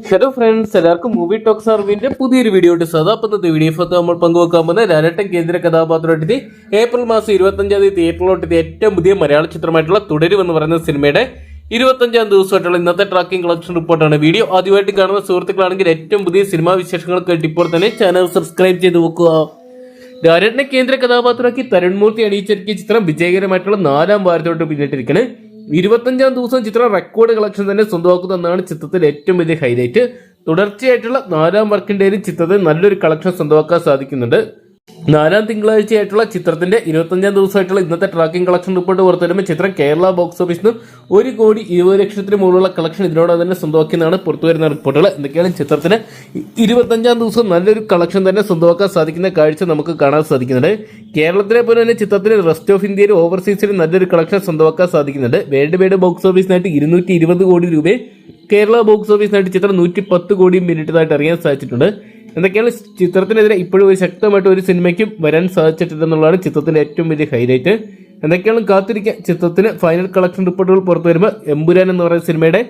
Hello friends എല്ലാവർക്കും movie talks അറിവിന്റെ പുതിയൊരു വീഡിയോ ഉണ്ട് സദാ വീഡിയോ ഫത്ത് നമ്മൾ പങ്കുവെക്കാൻ പോകുന്ന ലാലട്ടൻ കേന്ദ്ര കഥാപാത്രമായിട്ട് ഏപ്രിൽ മാസം ഇരുപത്തഞ്ചാം തീയതി തിയേറ്ററിലോട്ട് ഏറ്റവും പുതിയ മലയാള ചിത്രമായിട്ടുള്ള തുടരും എന്ന് പറയുന്ന സിനിമയുടെ ഇരുപത്തഞ്ചാം ദിവസമായിട്ടുള്ള ഇന്നത്തെ ട്രാക്കിംഗ് കളക്ഷൻ റിപ്പോർട്ടാണ് വീഡിയോ ആദ്യമായിട്ട് കാണുന്ന സുഹൃത്തുക്കളാണെങ്കിൽ ഏറ്റവും പുതിയ സിനിമാ വിശേഷങ്ങൾക്ക് ഇപ്പോൾ തന്നെ ചാനൽ സബ്സ്ക്രൈബ് ചെയ്ത് വെക്കുക. ലാലേട്ടനെ കേന്ദ്ര കഥാപാത്രമാക്കി തരുൺമൂർത്തി അണിയിച്ചൊരുക്കിയ ചിത്രം വിജയകരമായിട്ടുള്ള നാലാം വാരത്തോട്ട് പിന്നിട്ടിരിക്കുന്നത് ഇരുപത്തഞ്ചാം ദിവസം ചിത്രം റെക്കോർഡ് കളക്ഷൻ തന്നെ സ്വന്തമാക്കുന്നതാണ് ചിത്രത്തിൽ ഏറ്റവും വലിയ ഹൈലൈറ്റ് തുടർച്ചയായിട്ടുള്ള നാലാം വർക്കിന്റെയും ചിത്രത്തിൽ നല്ലൊരു കളക്ഷൻ സ്വന്തമാക്കാൻ സാധിക്കുന്നുണ്ട്. നാലാം തിങ്കളാഴ്ചയായിട്ടുള്ള ചിത്രത്തിന്റെ ഇരുപത്തഞ്ചാം ദിവസമായിട്ടുള്ള ഇന്നത്തെ ട്രാക്കിംഗ് കളക്ഷൻ റിപ്പോർട്ട് പുറത്തുവരുമ്പോൾ ചിത്രം കേരള ബോക്സ് ഓഫീസിൽ നിന്ന് ഒരു കോടി ഇരുപത് ലക്ഷത്തിന് മുകളിലുള്ള കളക്ഷൻ ഇതിനോട് തന്നെ സ്വന്തമാക്കിയെന്നാണ് പുറത്തുവരുന്ന റിപ്പോർട്ടുകൾ എന്തൊക്കെയാണ് ചിത്രത്തിന് ഇരുപത്തഞ്ചാം ദിവസം നല്ലൊരു കളക്ഷൻ തന്നെ സ്വന്തമാക്കാൻ സാധിക്കുന്ന കാഴ്ച നമുക്ക് കാണാൻ സാധിക്കുന്നുണ്ട്. കേരളത്തിലെ പോലെ തന്നെ ചിത്രത്തിന് റെസ്റ്റ് ഓഫ് ഇന്ത്യയിലും ഓവർസീസിലും നല്ലൊരു കളക്ഷൻ സ്വന്തമാക്കാൻ സാധിക്കുന്നുണ്ട്. വേൾഡ് വൈഡ് ബോക്സ് ഓഫീസിനായിട്ട് ഇരുന്നൂറ്റി കോടി രൂപയെ കേരള ബോക്സ് ഓഫീസിനായിട്ട് ചിത്രം നൂറ്റി പത്ത് കോടി പിന്നിട്ടതായിട്ട് അറിയാൻ സാധിച്ചിട്ടുണ്ട്. എന്തൊക്കെയാണ് ചിത്രത്തിനെതിരെ ഇപ്പോഴും ഒരു ശക്തമായിട്ട് ഒരു സിനിമയ്ക്കും വരാൻ സാധിച്ചിട്ടില്ലെന്നുള്ളതാണ് ചിത്രത്തിന്റെ ഏറ്റവും വലിയ ഹൈലൈറ്റ്. എന്തൊക്കെയാണ് കാത്തിരിക്കാൻ ചിത്രത്തിന് ഫൈനൽ കളക്ഷൻ റിപ്പോർട്ടുകൾ പുറത്തു വരുമ്പോൾ എമ്പുരാൻ എന്ന് പറയുന്ന സിനിമയുടെ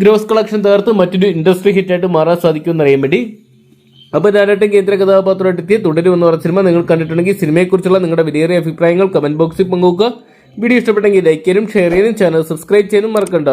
ഗ്രോസ് കളക്ഷൻ തകർത്ത് മറ്റൊരു ഇൻഡസ്ട്രി ഹിറ്റായിട്ട് മാറാൻ സാധിക്കുമെന്ന് അറിയാൻ വേണ്ടി. അപ്പോൾ ഞാനായിട്ടും കേന്ദ്ര കഥാപാത്രമായിട്ട് എത്തിയ തുടരും എന്ന് പറഞ്ഞ സിനിമ നിങ്ങൾ കണ്ടിട്ടുണ്ടെങ്കിൽ സിനിമയെക്കുറിച്ചുള്ള നിങ്ങളുടെ വിലയേറിയ അഭിപ്രായങ്ങൾ കമന്റ് ബോക്സിൽ പങ്കുവെക്കുക. വീഡിയോ ഇഷ്ടപ്പെട്ടെങ്കിൽ ലൈക്ക് ചെയ്യാനും ഷെയർ ചെയ്യാനും ചാനൽ സബ്സ്ക്രൈബ് ചെയ്യാനും മറക്കണ്ട.